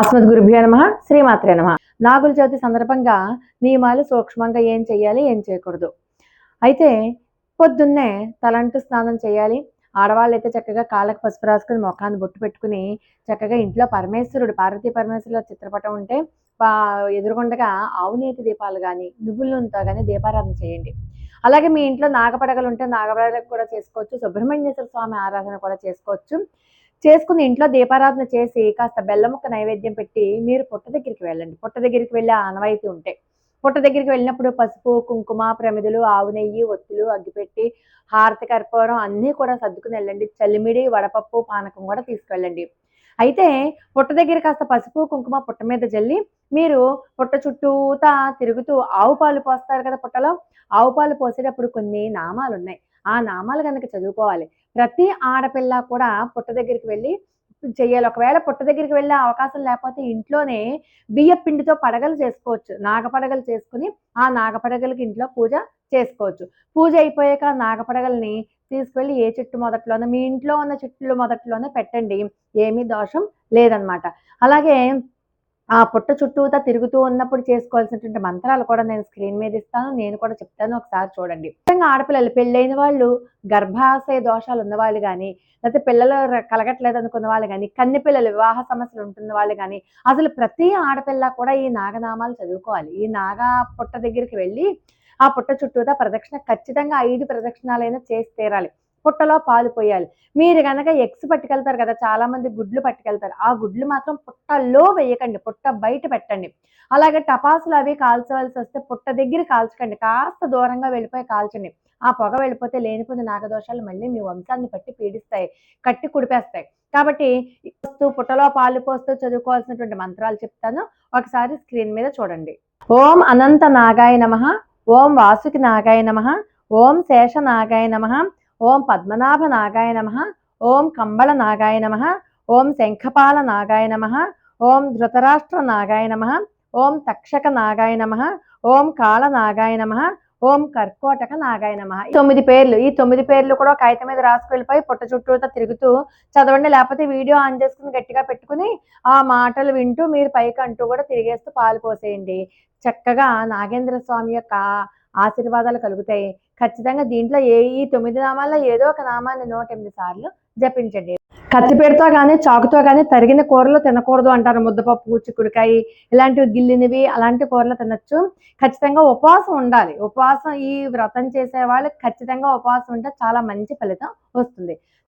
అస్మద్ గురుభ్యో నమ శ్రీమాత్రే నమ. నాగుల చవితి సందర్భంగా నియమాలు సూక్ష్మంగా ఏం చేయాలి ఏం చేయకూడదు. అయితే పొద్దున్నే తలంటు స్నానం చేయాలి. ఆడవాళ్ళు అయితే చక్కగా కాళ్ళకు పసుపు రాసుకుని ముఖాన్ని బొట్టు పెట్టుకుని చక్కగా ఇంట్లో పరమేశ్వరుడు పార్వతీ పరమేశ్వరుల చిత్రపటం ఉంటే ఎదురుకుండగా ఎదురుగుండగా ఆవునేతి దీపాలు కానీ నువ్వుల నూనెతో కానీ దీపారాధన చేయండి. అలాగే మీ ఇంట్లో నాగపడగలు ఉంటే నాగపడగలు కూడా చేసుకోవచ్చు. సుబ్రహ్మణ్యేశ్వర స్వామి ఆరాధన కూడా చేసుకోవచ్చు. చేసుకుని ఇంట్లో దీపారాధన చేసి కాస్త బెల్లం ముక్క నైవేద్యం పెట్టి మీరు పుట్ట దగ్గరికి వెళ్ళండి. పుట్ట దగ్గరికి వెళ్ళే ఆనవాయితీ ఉంటే. పుట్ట దగ్గరికి వెళ్ళినప్పుడు పసుపు కుంకుమ ప్రమిదలు ఆవు నెయ్యి ఒత్తులు అగ్గిపెట్టి హారతి కర్పూరం అన్నీ కూడా సర్దుకుని వెళ్ళండి. చల్లిమిడి వడపప్పు పానకం కూడా తీసుకువెళ్ళండి. అయితే పుట్ట దగ్గర కాస్త పసుపు కుంకుమ పుట్ట మీద జల్లి మీరు పుట్ట చుట్టూతా తిరుగుతూ ఆవు పాలు పోస్తారు కదా పుట్టలో. ఆవు పాలు పోసేటప్పుడు కొన్ని నామాలు ఉన్నాయి ఆ నామాలు కనుక చదువుకోవాలి. ప్రతి ఆడపిల్ల కూడా పుట్ట దగ్గరికి వెళ్ళి చెయ్యాలి. ఒకవేళ పుట్ట దగ్గరికి వెళ్ళే అవకాశం లేకపోతే ఇంట్లోనే బియ్య పిండితో పడగలు చేసుకోవచ్చు. నాగపడగలు చేసుకుని ఆ నాగపడగలకి ఇంట్లో పూజ చేసుకోవచ్చు. పూజ అయిపోయాక నాగపడగల్ని తీసుకెళ్ళి ఏ చెట్టు మొదట్లోనే మీ ఇంట్లో ఉన్న చెట్లు మొదట్లోనే పెట్టండి. ఏమీ దోషం లేదనమాట. అలాగే ఆ పుట్ట చుట్టూతా తిరుగుతూ ఉన్నప్పుడు చేసుకోవాల్సినటువంటి మంత్రాలు కూడా నేను స్క్రీన్ మీద ఇస్తాను. నేను కూడా చెప్తాను. ఒకసారి చూడండి. ముఖ్యంగా ఆడపిల్లలు పెళ్ళైన వాళ్ళు గర్భాశయ దోషాలు ఉన్నవాళ్ళు కానీ లేకపోతే పిల్లలు కలగట్లేదు అనుకున్న వాళ్ళు కానీ కన్ని పిల్లలు వివాహ సమస్యలు ఉంటున్న వాళ్ళు కానీ అసలు ప్రతి ఆడపిల్ల కూడా ఈ నాగనామాలు చదువుకోవాలి. ఈ నాగా పుట్ట దగ్గరికి వెళ్ళి ఆ పుట్ట చుట్టూతా ప్రదక్షిణ ఖచ్చితంగా ఐదు ప్రదక్షిణాలైనా చేసి తీరాలి. పుట్టలో పాలు పోయాలి. మీరు కనుక ఎగ్స్ పట్టుకెళ్తారు కదా చాలా మంది గుడ్లు పట్టుకెళ్తారు. ఆ గుడ్లు మాత్రం పుట్టలో వేయకండి పుట్ట బయట పెట్టండి. అలాగే టపాసులు అవి కాల్చవలసి వస్తే పుట్ట దగ్గర కాల్చకండి కాస్త దూరంగా వెళ్ళిపోయి కాల్చండి. ఆ పొగ వెళ్ళిపోతే లేనిపోయిన నాగదోషాలు మళ్ళీ మీ వంశాన్ని పట్టి పీడిస్తాయి కట్టి కుడిపేస్తాయి. కాబట్టి వస్తూ పుట్టలో పాలు పోస్తూ చదువుకోవాల్సినటువంటి మంత్రాలు చెప్తాను. ఒకసారి స్క్రీన్ మీద చూడండి. ఓం అనంత నాగాయ నమ ఓం వాసుకి నాగాయ నమ ఓం శేష నాగాయ నమ ఓం పద్మనాభ నాగాయ నమ ఓం కంబళ నాగాయ నమ ఓం శంఖపాల నాగాయ నమ ఓం ధృతరాష్ట్ర నాగాయ నమ ఓం తక్షక నాగాయ నమ ఓం కాళ నాగాయ నమ ఓం కర్కోటక నాగాయ నమ. తొమ్మిది పేర్లు ఈ తొమ్మిది పేర్లు కూడా కాగితం మీద రాసుకు వెళ్ళిపోయి పుట్ట చుట్టూతో తిరుగుతూ చదవండి లేకపోతే వీడియో ఆన్ చేసుకుని గట్టిగా పెట్టుకుని ఆ మాటలు వింటూ మీరు పైకి అంటూ కూడా తిరిగేస్తూ పాలు పోసేయండి. చక్కగా నాగేంద్ర స్వామి యొక్క ఆశీర్వాదాలు కలుగుతాయి. ఖచ్చితంగా దీంట్లో ఏ ఈ తొమ్మిది నామాల్లో ఏదో ఒక నామాన్ని నూట ఎనిమిది సార్లు జపించండి. కత్తిపేటతో కానీ చాకుతో కానీ తరిగిన కూరలు తినకూడదు అంటారు. ముద్దపప్పు చిక్కుడుకాయ ఇలాంటివి గిల్లినవి అలాంటి కూరలు తినచ్చు. ఖచ్చితంగా ఉపవాసం ఉండాలి. ఉపవాసం ఈ వ్రతం చేసే వాళ్ళు ఖచ్చితంగా ఉపవాసం ఉంటే చాలా మంచి ఫలితం వస్తుంది.